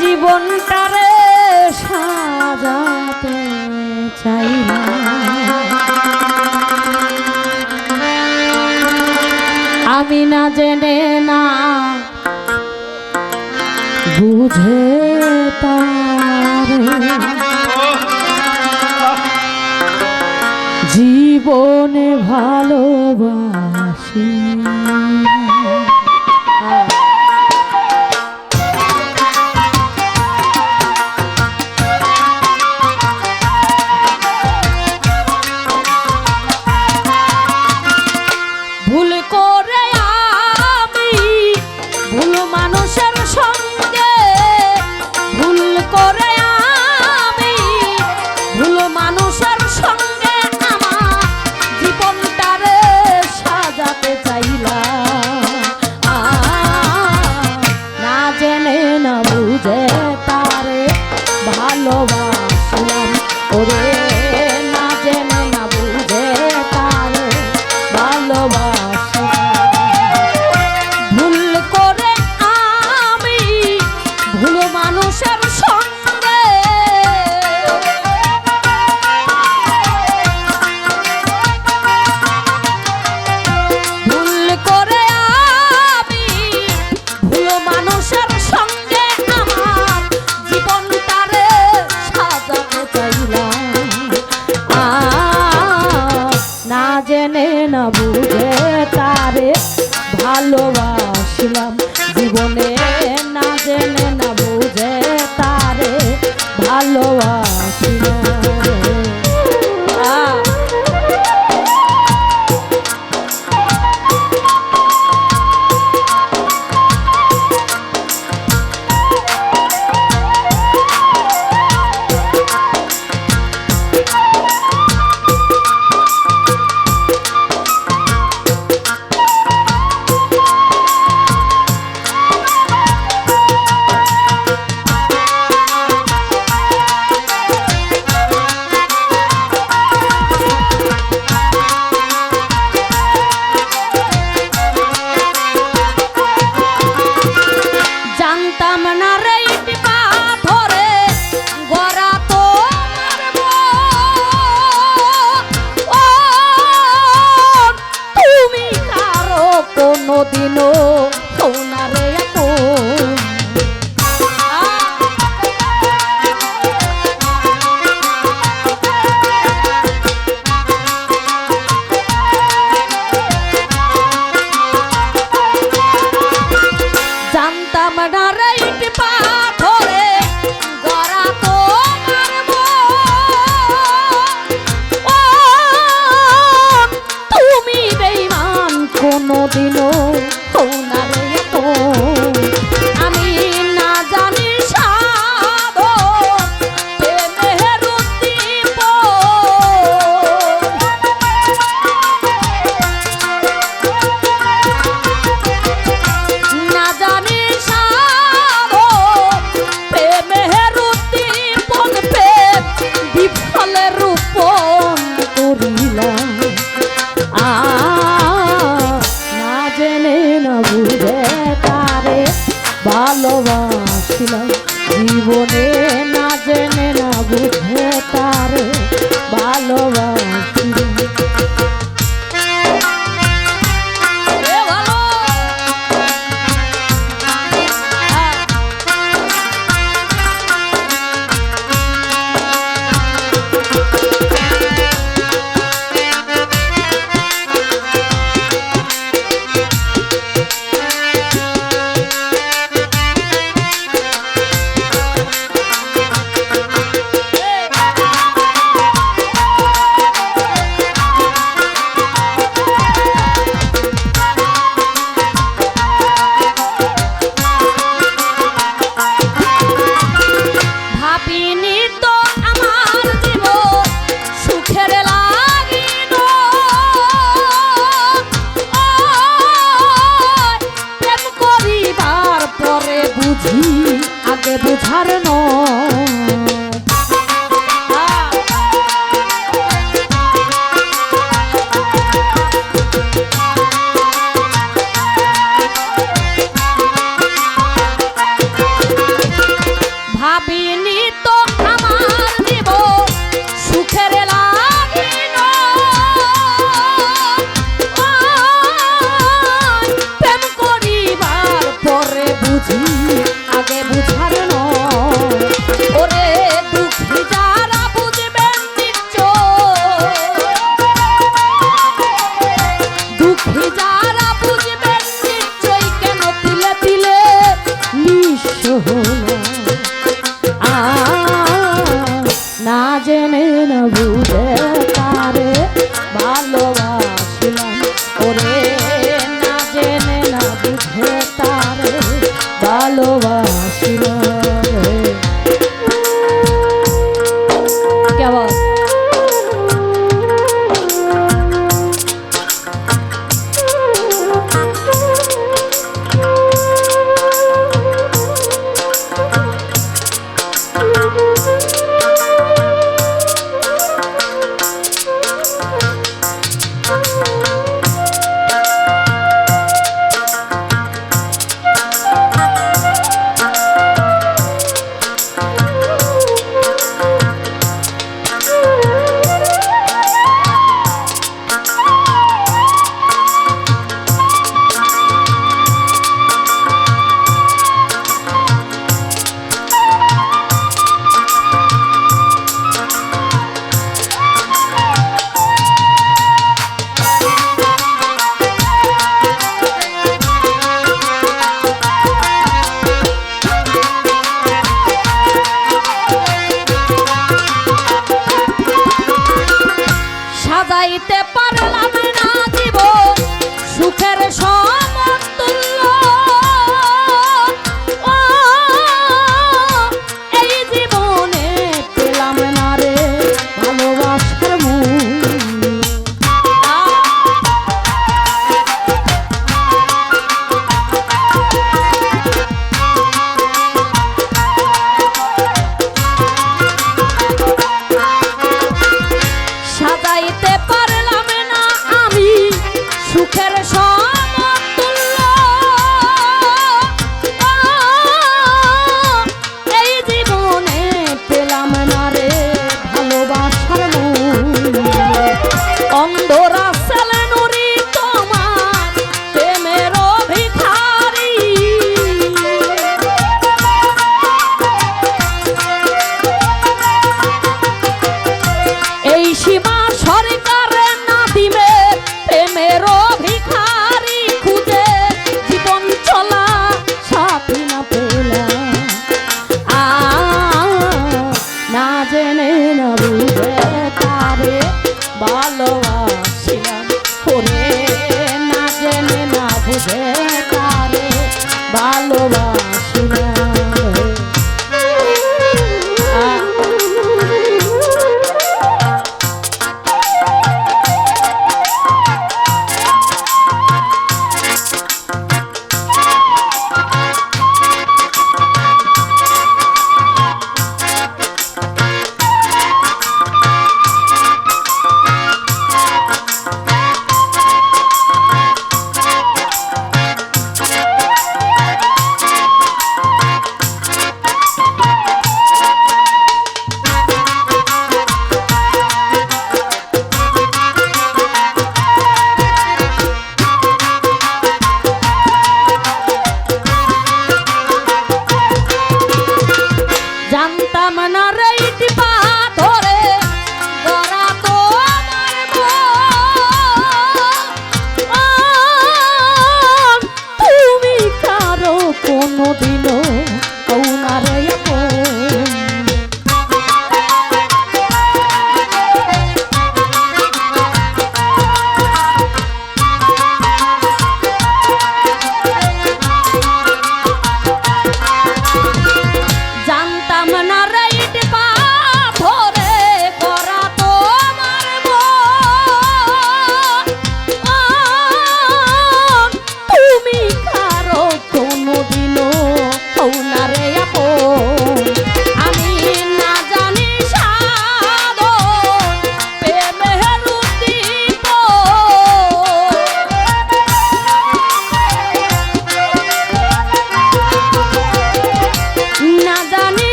জীবনটারে সাজাতে চাই আমি না জেনে না বুঝে জীবনে ভালোবাসি। ভুল করে আমি, ভুল মানুষের সঙ্গে ভুল করে আমি, ভুল মানুষের সঙ্গে আমার জীবনটারে সাজাতে চাইলাম। না জেনে, না বুঝে তারে ভালোবাসলাম। ওরে Thank you. ভালোবাসিলাম। জীবনে না জেনে না বুঝ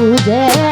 বুঝে